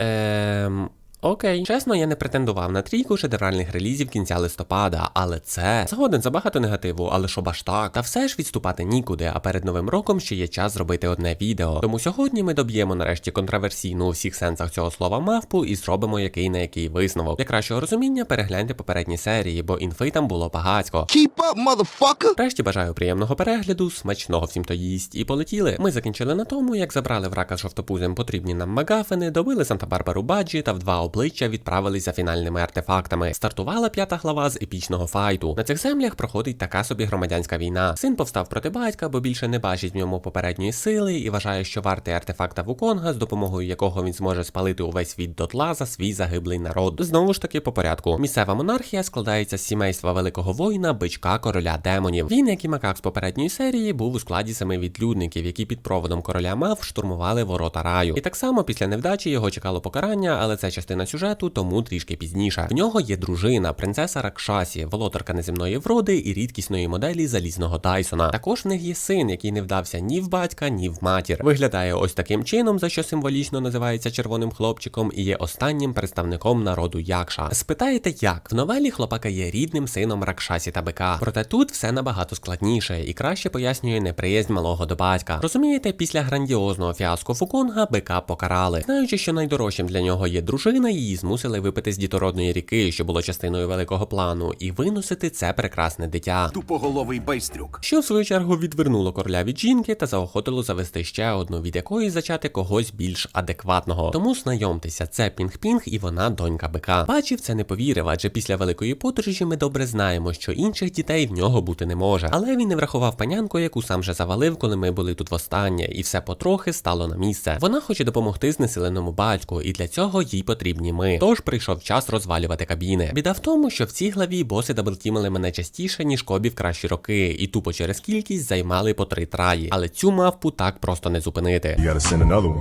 Uh, Окей, чесно, я не претендував на трійку шедевральних релізів кінця листопада, але це згоден забагато негативу, але що баш так. Та все ж відступати нікуди, а перед новим роком ще є час зробити одне відео. Тому сьогодні ми доб'ємо нарешті контроверсійну у всіх сенсах цього слова мавпу і зробимо який на який висновок. Для кращого розуміння перегляньте попередні серії, бо інфи там було багацько. Keep up, motherfucker! Врешті бажаю приємного перегляду, смачного всім то їсть і полетіли. Ми закінчили на тому, як забрали в рака з жовтопузем потрібні нам магафини, добили Санта-Барбару Баджі та в два обличчя відправились за фінальними артефактами. Стартувала п'ята глава з епічного файту. На цих землях проходить така собі громадянська війна. Син повстав проти батька, бо більше не бачить в ньому попередньої сили і вважає, що вартий артефакта Вуконга, з допомогою якого він зможе спалити увесь світ дотла за свій загиблий народ. Знову ж таки, по порядку. Місцева монархія складається з сімейства великого воїна, бичка короля демонів. Він, як і макак з попередньої серії, був у складі семи відлюдників, які під проводом короля мав штурмували ворота раю. І так само після невдачі його чекало покарання, але це частина сюжету, тому трішки пізніше. В нього є дружина, принцеса Ракшасі, володарка неземної вроди і рідкісної моделі залізного Тайсона. Також в них є син, який не вдався ні в батька, ні в матір. Виглядає ось таким чином, за що символічно називається червоним хлопчиком, і є останнім представником народу Якша. Спитаєте, як в новелі хлопака є рідним сином Ракшасі та бика. Проте тут все набагато складніше і краще пояснює неприязнь малого до батька. Розумієте, після грандіозного фіаско Фуконга бика покарали, знаючи, що найдорожчим для нього є дружина, її змусили випити з дітородної ріки, що було частиною великого плану, і виносити це прекрасне дитя. Тупоголовий байстрюк. Що в свою чергу відвернуло короля від жінки та заохотило завести ще одну, від якої зачати когось більш адекватного. Тому знайомтеся, це Пінг-Пінг і вона донька бика. Бачив, це не повірив, адже після великої подорожі ми добре знаємо, що інших дітей в нього бути не може. Але він не врахував панянку, яку сам же завалив, коли ми були тут востаннє, і все потрохи стало на місце. Вона хоче допомогти знесиленому батьку, і для цього їй потрібні ми. Тож прийшов час розвалювати кабіни. Біда в тому, що в цій главі боси даблтімили мене частіше, ніж кобі в кращі роки, і тупо через кількість займали по три траї. Але цю мавпу так просто не зупинити.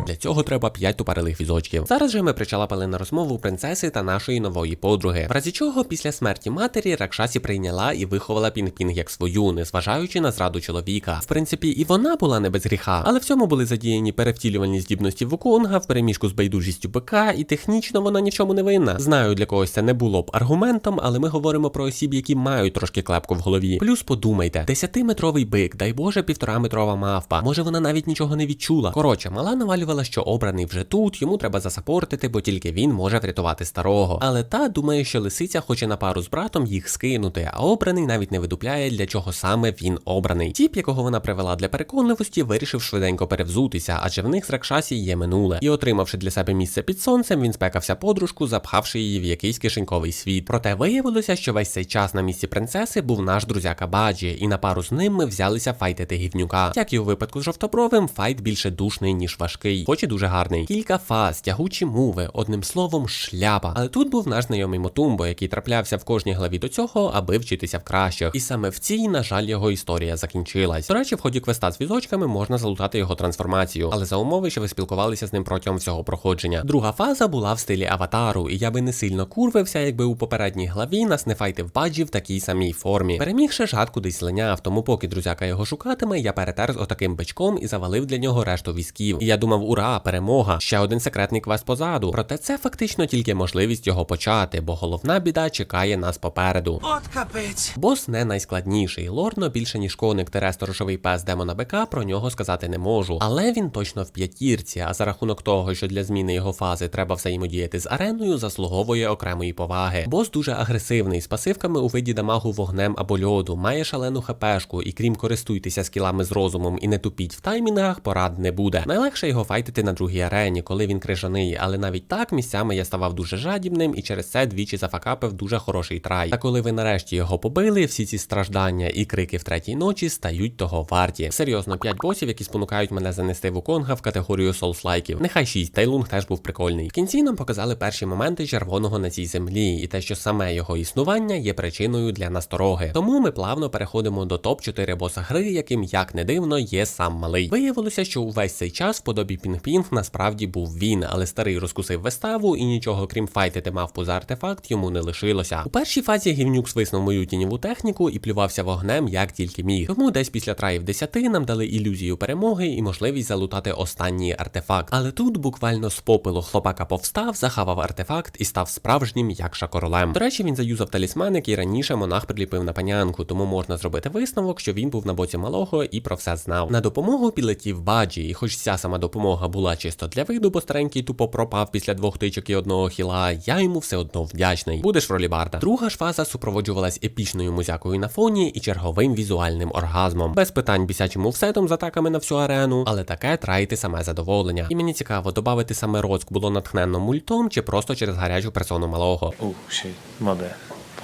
Для цього треба 5 тупарилих візочків. Зараз же ми причалапали на розмову принцеси та нашої нової подруги. В разі чого після смерті матері Ракшасі прийняла і виховала Пінг-Пінг як свою, незважаючи на зраду чоловіка. В принципі, і вона була не без гріха, але в цьому були задіяні перевтілювальні здібності Вуконга в переміжку з байдужістю БК, і технічно вона ні в чому не винна. Знаю, для когось це не було б аргументом, але ми говоримо про осіб, які мають трошки клепку в голові. Плюс подумайте, 10-метровий бик, дай Боже, півтораметрова мавпа. Може вона навіть нічого не відчула. Коротше, мала навалювала, що обраний вже тут, йому треба засапортити, бо тільки він може врятувати старого. Але та думає, що лисиця хоче на пару з братом їх скинути, а обраний навіть не видупляє, для чого саме він обраний. Тіп, якого вона привела для переконливості, вирішив швиденько перевзутися, адже в них з Ракшасі є минуле. І отримавши для себе місце під сонцем, він спекався подружку, запхавши її в якийсь кишеньковий світ. Проте виявилося, що весь цей час на місці принцеси був наш друзяка Баджі, і на пару з ним ми взялися файтити гівнюка. Як і у випадку з жовтобровим, файт більше душний, ніж важкий, хоч і дуже гарний. Кілька фаз, тягучі мови, одним словом, шляпа. Але тут був наш знайомий Мотумбо, який траплявся в кожній главі до цього, аби вчитися в кращих. І саме в цій, на жаль, його історія закінчилась. До речі, в ході квеста з візочками можна залутати його трансформацію, але за умови, що ви спілкувалися з ним протягом всього проходження. Друга фаза була в стилі аватару, і я би не сильно курвився, якби у попередній главі нас не файтив баджі в такій самій формі. Перемігши жад кудись линяв, тому поки друзяка його шукатиме, я перетер з отаким бичком і завалив для нього решту візків. І я думав, ура, перемога! Ще один секретний квест позаду. Проте це фактично тільки можливість його почати, бо головна біда чекає нас попереду. От капець. Бос не найскладніший. Лорно більше ніж коник та сторожовий пес демона БК, про нього сказати не можу. Але він точно в п'ятірці, а за рахунок того, що для зміни його фази треба взаємодіяти з ареною, заслуговує окремої поваги. Бос дуже агресивний, з пасивками у виді дамагу вогнем або льоду, має шалену хпшку, і крім користуйтеся скілами з розумом і не тупіть в таймінгах, порад не буде. Найлегше його файтити на другій арені, коли він крижаний, але навіть так місцями я ставав дуже жадібним і через це двічі зафакапив дуже хороший трай. Та коли ви нарешті його побили, всі ці страждання і крики в третій ночі стають того варті. Серйозно, 5 босів, які спонукають мене занести Вуконга в категорію соус-лайків. Нехай 6, Тайлунг теж був прикольний. В кінці нам показали перші моменти червоного на цій землі, і те, що саме його існування є причиною для настороги. Тому ми плавно переходимо до топ 4 боса гри, яким як не дивно є сам малий. Виявилося, що увесь цей час в подобі Пінг-Пінг насправді був він, але старий розкусив виставу і нічого крім файтити мавпу за артефакт йому не лишилося. У першій фазі гівнюк свиснув мою тіньову техніку і плювався вогнем як тільки міг. Тому десь після траїв 10 нам дали ілюзію перемоги і можливість залутати останній артефакт. Але тут буквально з попелу хлопака повстав, захавав артефакт і став справжнім якша королем. До речі, він заюзав талісман, який раніше монах приліпив на панянку, тому можна зробити висновок, що він був на боці малого і про все знав. На допомогу підлетів баджі, і хоч ця сама допомога була чисто для виду, бо старенький тупо пропав після двох тичок і одного хіла, я йому все одно вдячний. Будеш в ролі барда. Друга ж фаза супроводжувалась епічною музякою на фоні і черговим візуальним оргазмом. Без питань бісячим мувсетом з атаками на всю арену, але таке траїти саме задоволення. І мені цікаво, додати саме Роцк було натхненно мультом чи просто через гарячу персону малого. Oh shit, my.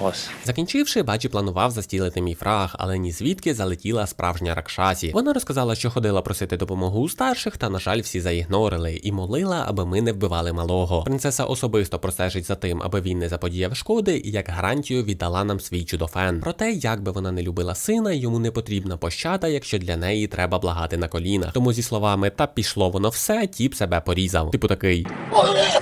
Pause. Закінчивши, Баджі планував застілити мій фраг, але ні звідки залетіла справжня Ракшасі. Вона розказала, що ходила просити допомогу у старших, та, на жаль, всі заігнорили, і молила, аби ми не вбивали малого. Принцеса особисто простежить за тим, аби він не заподіяв шкоди, і як гарантію віддала нам свій чудофен. Проте, як би вона не любила сина, йому не потрібна пощада, якщо для неї треба благати на колінах. Тому зі словами та пішло воно все, тіп себе порізав. Типу такий.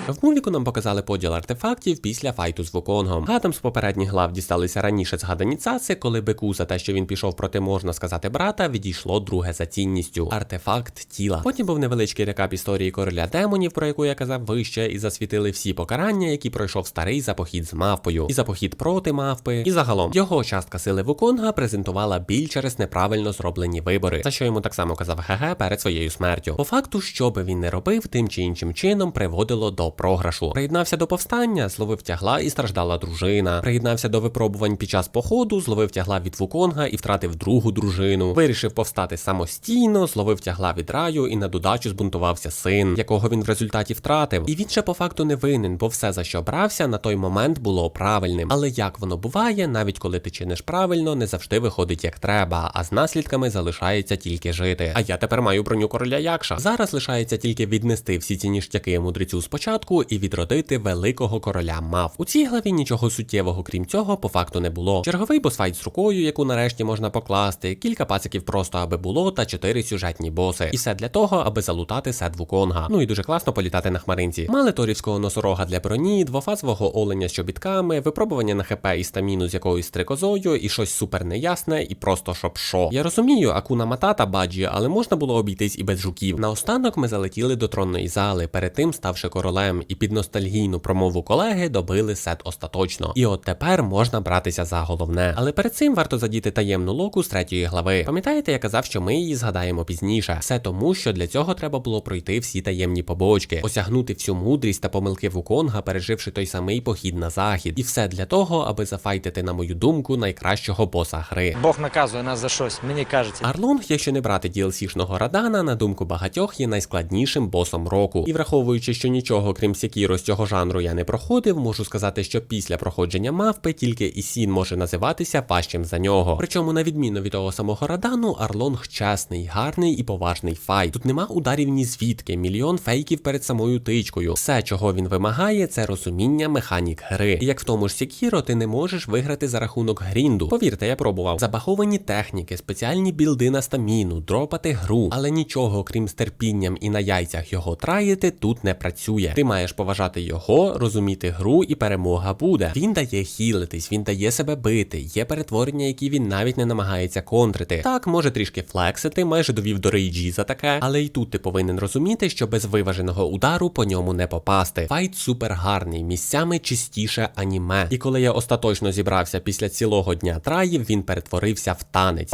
В мувіку нам показали поділ артефактів після файту з Вуконгом. Гадам з попередніх глав дісталися раніше згадані цаци, коли бику за те, що він пішов проти, можна сказати, брата, відійшло друге за цінністю артефакт тіла. Потім був невеличкий рекап історії короля демонів, про яку я казав вище, і засвітили всі покарання, які пройшов старий за похід з мавпою, і за похід проти мавпи. І загалом його частка сили Вуконга презентувала біль через неправильно зроблені вибори, за що йому так само казав ГГ перед своєю смертю. По факту, що би він не робив, тим чи іншим чином приводило до програшу. Приєднався до повстання, зловив тягла і страждала дружина. Приєднався до випробувань під час походу, зловив тягла від Вуконга і втратив другу дружину. Вирішив повстати самостійно, зловив тягла від раю і на додачу збунтувався син, якого він в результаті втратив. І він ще по факту не винен, бо все за що брався на той момент було правильним. Але як воно буває, навіть коли ти чиниш правильно, не завжди виходить як треба, а з наслідками залишається тільки жити. А я тепер маю броню короля Якша. Зараз лишається тільки віднести всі ці ніштяки мудрецю спочатку і відродити великого короля мав. У цій главі нічого суттєвого, крім цього, по факту не було. Черговий босфайт з рукою, яку нарешті можна покласти, кілька пациків просто аби було, та чотири сюжетні боси. І все для того, аби залутати сет Вуконга. Ну і дуже класно політати на хмаринці. Мали торівського носорога для броні, двофазового оленя з чобітками, випробування на хп і стаміну з якоюсь стрикозою, і щось супер неясне, і просто щоб шо. Я розумію, акуна матата баджі, але можна було обійтись і без жуків. Наостанок ми залетіли до тронної зали, перед тим ставши королем, і під ностальгійну промову колеги добили сет остаточно. І от тепер можна братися за головне. Але перед цим варто задіти таємну локу з третьої глави. Пам'ятаєте, я казав, що ми її згадаємо пізніше. Все тому, що для цього треба було пройти всі таємні побочки, осягнути всю мудрість та помилки Вуконга, переживши той самий похід на захід. І все для того, аби зафайтити, на мою думку, найкращого боса гри. Бог наказує нас за щось, мені кажеться. Арлонг, якщо не брати DLC-шного Радана, на думку багатьох, є найскладнішим босом року. І враховуючи, що нічого крім Секіро з цього жанру я не проходив, можу сказати, що після проходження мавпи тільки Ісін може називатися важчим за нього. Причому, на відміну від того самого Радану, Арлонг чесний, гарний і поважний файт. Тут нема ударів ні звідки, мільйон фейків перед самою тичкою. Все, чого він вимагає, це розуміння механік гри. І як в тому ж Секіро, ти не можеш виграти за рахунок грінду. Повірте, я пробував. Забаговані техніки, спеціальні білди на стаміну, дропати гру, але нічого, крім з терпінням і на яйцях його траїти, тут не працює. Ти маєш поважати його, розуміти гру, і перемога буде. Він дає хілитись, він дає себе бити. Є перетворення, які він навіть не намагається контрити. Так, може трішки флексити, майже довів до рейджі за таке, але й тут ти повинен розуміти, що без виваженого удару по ньому не попасти. Файт супер гарний, місцями чистіше аніме. І коли я остаточно зібрався після цілого дня траїв, він перетворився в танець.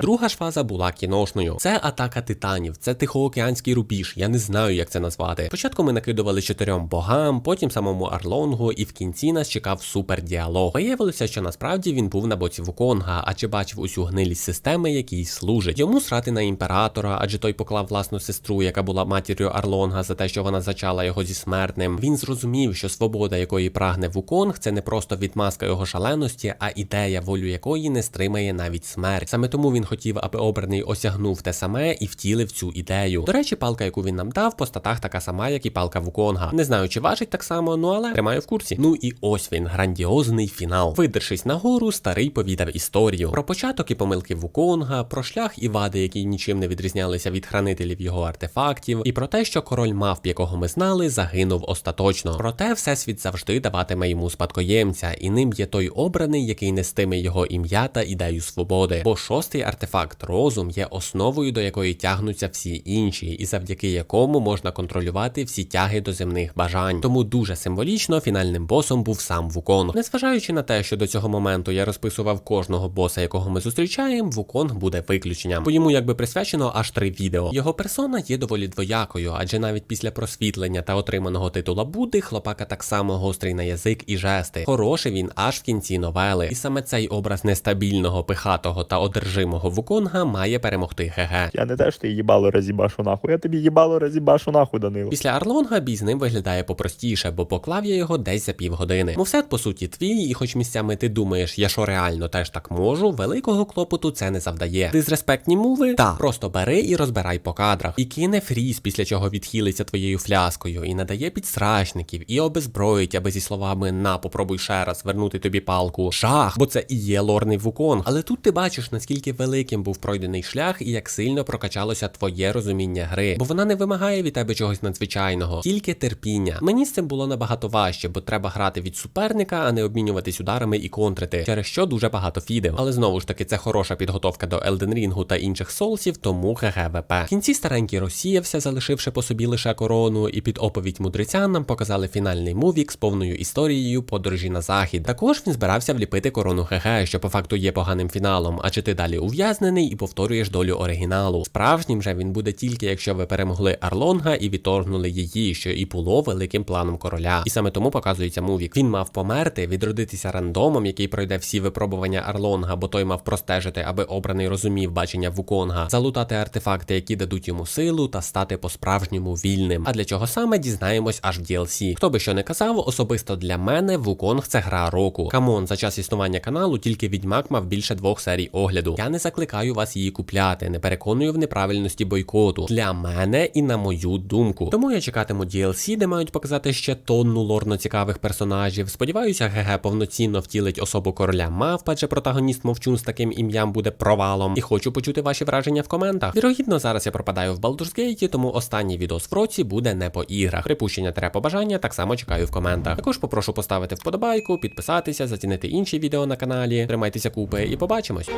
Друга ж фаза була кіношною. Це атака титанів, це тихоокеанський рубіж. Я не знаю, як це назвати. Спочатку ми накидували чотирьом богам, потім самому Арлонгу, і в кінці нас чекав супер діалог. Виявилося, що насправді він був на боці Вуконга, адже бачив усю гнилість системи, якій служить. Йому срати на імператора, адже той поклав власну сестру, яка була матір'ю Арлонга, за те, що вона зачала його зі смертним. Він зрозумів, що свобода, якої прагне Вуконг, це не просто відмазка його шаленості, а ідея, волю якої не стримає навіть смерть. Саме тому він хотів, аби обраний осягнув те саме і втілив цю ідею. До речі, палка, яку він нам дав, по статах така сама, як і палка Вуконга. Не знаю, чи важить так само, ну але тримаю в курсі. Ну і ось він, грандіозний фінал. Видершись нагору, старий повідав історію про початок і помилки Вуконга, про шлях і вади, які нічим не відрізнялися від хранителів його артефактів, і про те, що король мавп, якого ми знали, загинув остаточно. Проте всесвіт завжди даватиме йому спадкоємця, і ним є той обраний, який нестиме його ім'я та ідею свободи. Бо шостий артефакт розум є основою, до якої тягнуться всі інші, і завдяки якому можна контролювати всі тяги до земних бажань. Тому дуже символічно фінальним босом був сам Вуконг. Незважаючи на те, що до цього моменту я розписував кожного боса, якого ми зустрічаємо, Вуконг буде виключенням, бо йому якби присвячено аж три відео. Його персона є доволі двоякою, адже навіть після просвітлення та отриманого титула Будди, хлопака так само гострий на язик і жести. Хороший він аж в кінці новели. І саме цей образ нестабільного, пихатого та одержимого Вуконга має перемогти ГГ. Я не те, що ти їбало розібашу нахуй, я тобі їбало розібашу нахуй, Данило. Після Арлонга бій з ним виглядає попростіше, бо поклав я його десь за півгодини. Мовсет, по суті, твій, і хоч місцями ти думаєш, я що реально теж так можу, великого клопоту це не завдає. Дизреспектні муви? Та просто бери і розбирай по кадрах. І кине фріз, після чого відхилиться твоєю фляскою, і надає підсрачників, і обезброїть, аби зі словами на попробуй ще раз вернути тобі палку. Шах, бо це і є лорний вукон. Але тут ти бачиш, наскільки великим був пройдений шлях і як сильно прокачалося твоє розуміння гри. Бо вона не вимагає від тебе чогось надзвичайного, тільки терпіння. Мені з цим було набагато важче, бо треба грати від суперника, а не обмінюватись ударами і контрити, через що дуже багато фідів. Але знову ж таки, це хороша підготовка до Elden Ring та інших соусів, тому ГГВП. В кінці старенький розсіявся, залишивши по собі лише корону, і під оповідь мудреця нам показали фінальний мувік з повною історією подорожі на захід. Також він збирався вліпити корону ГГ, що по факту є поганим фіналом, адже ти далі ув'язнений і повторюєш долю оригіналу. Справжнім же він буде тільки якщо ви перемогли Арлонга і відторгнули її, що і було великим планом короля. І саме тому показується мувік. Він мав померти, відродитися рандомом, який пройде всі випробування Арлонга, бо той мав простежити, аби обраний розумів бачення Вуконга, залутати артефакти, які дадуть йому силу, та стати по-справжньому вільним. А для чого саме дізнаємось аж в DLC. Хто би що не казав, особисто для мене Вуконг це гра року. Камон, за час існування каналу тільки відьмак мав більше двох серій огляду. Я не закликаю вас її купляти, не переконую в неправильності бойкоту для мене і на мою думку. Тому я чекатиму DLC, де мають показати ще тонну лорно цікавих персонажів. Сподіваюся, ГГ повноцінно втілить особу короля мавпа, адже протагоніст мовчун з таким ім'ям буде провалом. І хочу почути ваші враження в коментах. Вірогідно, зараз я пропадаю в Baldur's Gate, тому останній відос в році буде не по іграх. Припущення треба побажання так само чекаю в коментах. Також попрошу поставити вподобайку, підписатися, зацінити інші відео на каналі. Тримайтеся купи і побачимось.